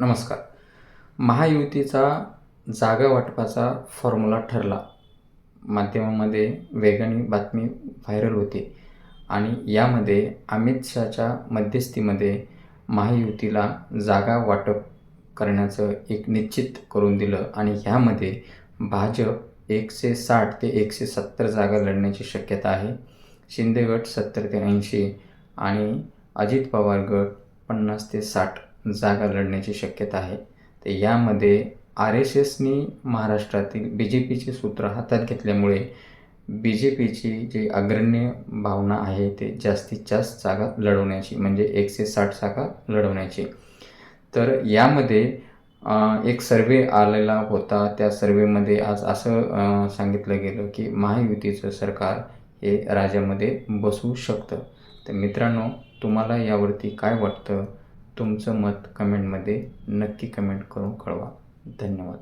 नमस्कार. महायुतीचा जागा वाटपाचा फॉर्म्युला ठरला. माध्यमामध्ये वेगाने बातमी व्हायरल होते आणि यामध्ये अमित शहाच्या मध्यस्थीमध्ये महायुतीला जागा वाटप करण्याचं एक निश्चित करून दिलं आणि ह्यामध्ये भाजप एकशे साठ ते एकशे सत्तर जागा लढण्याची शक्यता आहे. शिंदे गट सत्तर ते ऐंशी आणि अजित पवार गट पन्नास ते साठ जागा लढण्याची शक्यता आहे. तर यामध्ये आर एस एसनी महाराष्ट्रातील बी जे पीचे सूत्र हातात घेतल्यामुळे बी जे पीची जी अग्रण्य भावना आहे ते जास्तीत जास्त जागा लढवण्याची म्हणजे एकशे साठ जागा लढवण्याची. तर यामध्ये एक सर्वे आलेला होता. त्या सर्वेमध्ये आज असं सांगितलं गेलं की महायुतीचं सरकार हे राज्यामध्ये बसू शकतं. तर मित्रांनो तुम्हाला यावरती काय वाटतं? तुमचं मत कमेंटमध्ये नक्की कमेंट करून कळवा. धन्यवाद.